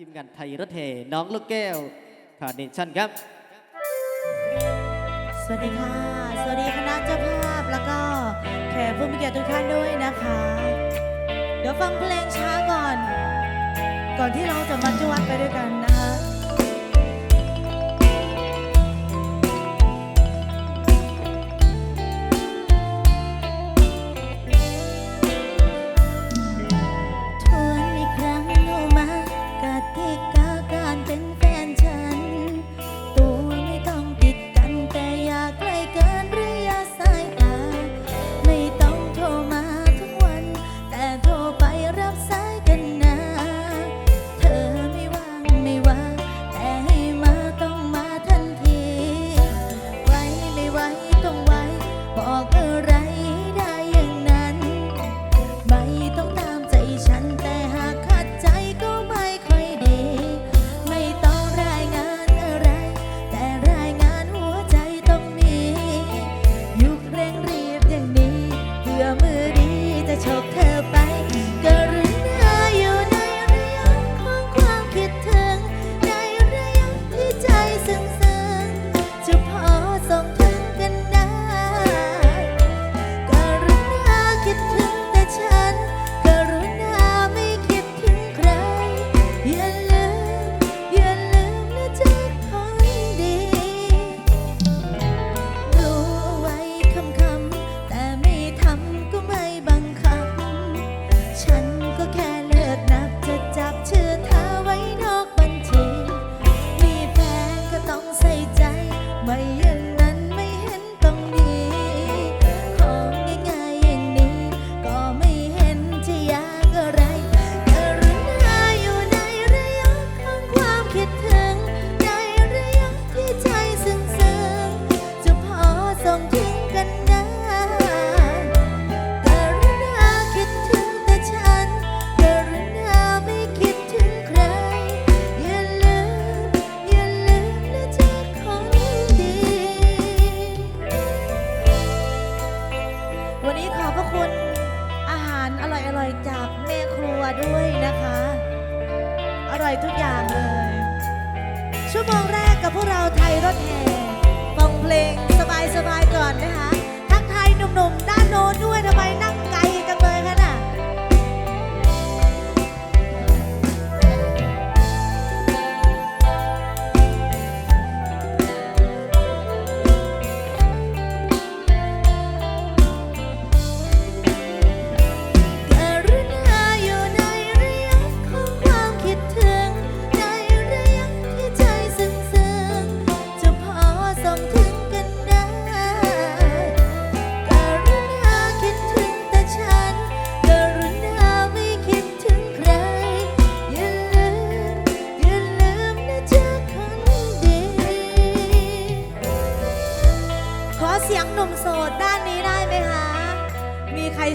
ทีมงานไทยรถเทน้องลูกแก้วคาร์เนชั่นครับ สวัสดีค่ะ สวัสดีคณะเจ้าภาพแล้วก็แขกผู้มีเกียรติทุกท่านด้วยนะคะ เดี๋ยวฟังเพลงช้าก่อน ก่อนที่เราจะมาจวัดไปด้วยกันนะ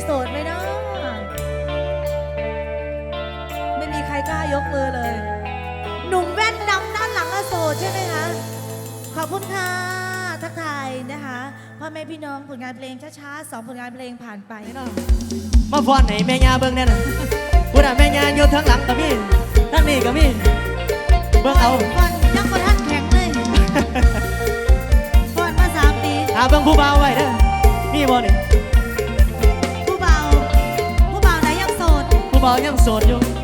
โสดไหมเนาะไม่มีใครกล้ายกมือเลย หนุ่มแว่นดำด้านหลังอะโสดใช่ไหมคะ ขอบคุณค่ะ ทักทายนะคะพ่อแม่พี่น้องผลงานเพลงช้าๆสองผลงานเพลงผ่านไปเนาะมาฟ้อนให้แม่ยาเบิ่งแน่นะพูดอะแม่ยาอยู่ทั้งหลังกับพี่ทั้งนี้กับพี่เบิ่งเอาก่อนยังบนท่านแข็งเลยก่อนมาสามปีหาเบิ่งผู้บ่าวไว้เด้อมีบ่นี่ย บ่าวยังโสดอยู่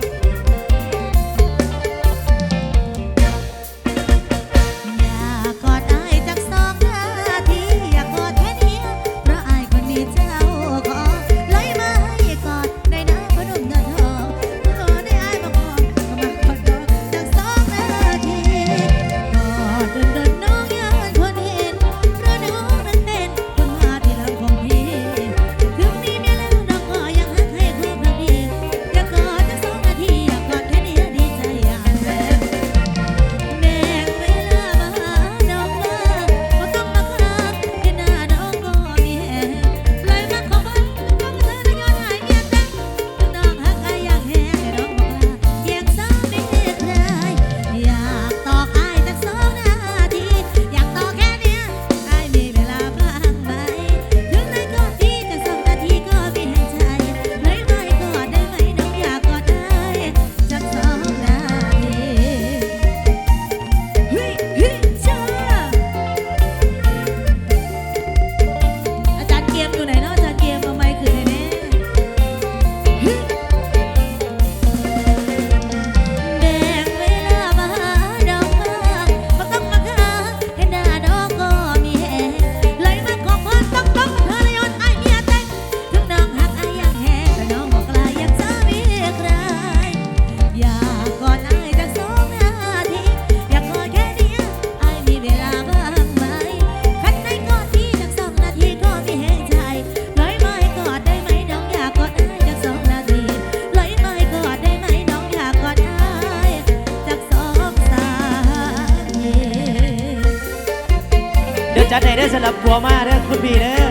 จัดให้เด้สำหรับผัวมาเด้อคุณพี่เด้อ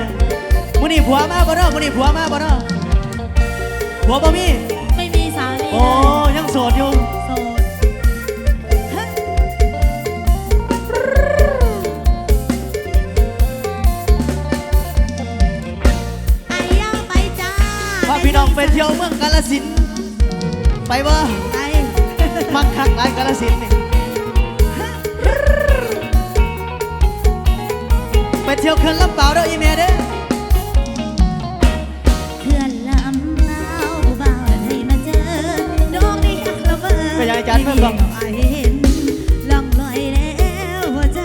มื้อนี้ผัวมาบ่เด้อมื้อนี้ผัวมาบ่เด้อผัวบ่มีไม่มีสามีโอ้ยังโสดอยู่ไปจ้าพาพี่น้องไปเที่ยวเมืองกาลสินไปบ่ไป มักคักหลายกาลสินเนี่ เที่ยวเขื่อนลำเปล่าเด้ออีเมียเด้อเขื่อนลำเปล่าบ่าวให้มาเจอน้องนี่ฮักเราเบิร์ไปยังอจารเพิ่มบ้างลองลอยแล้วหัวใจ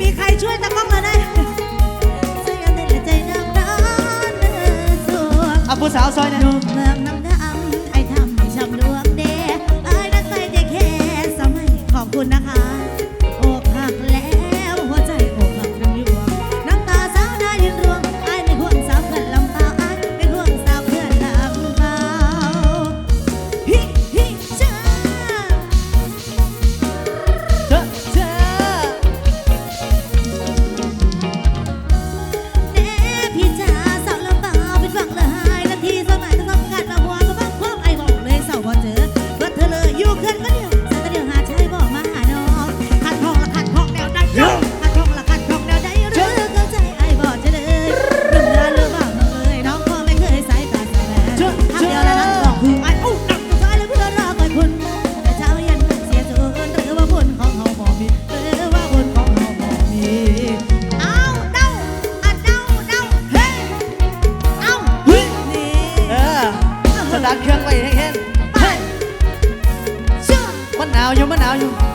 มีใครช่วยตะก้องมายนะช่วยกันเต้นละใจน้ำร้อนเออสวงอาะผู้สาวซอยนะเมืองน้ำดำไอทำให้ช้ำดวงเดไอ้นักใจเด็กแค่สมัยขอบคุณนะคะ jaloux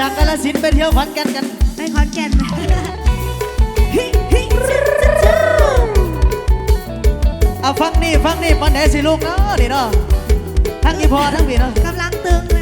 จากกาลสินไปเที่ยวขอนแก่นกัน ไปขอนแก่นเอาฟังนี่ฟังนี่ปันไหนสิลูกเนาะนี่เนาะทั้งอีพอทั้งพี่เนาะกำลังตึงเลย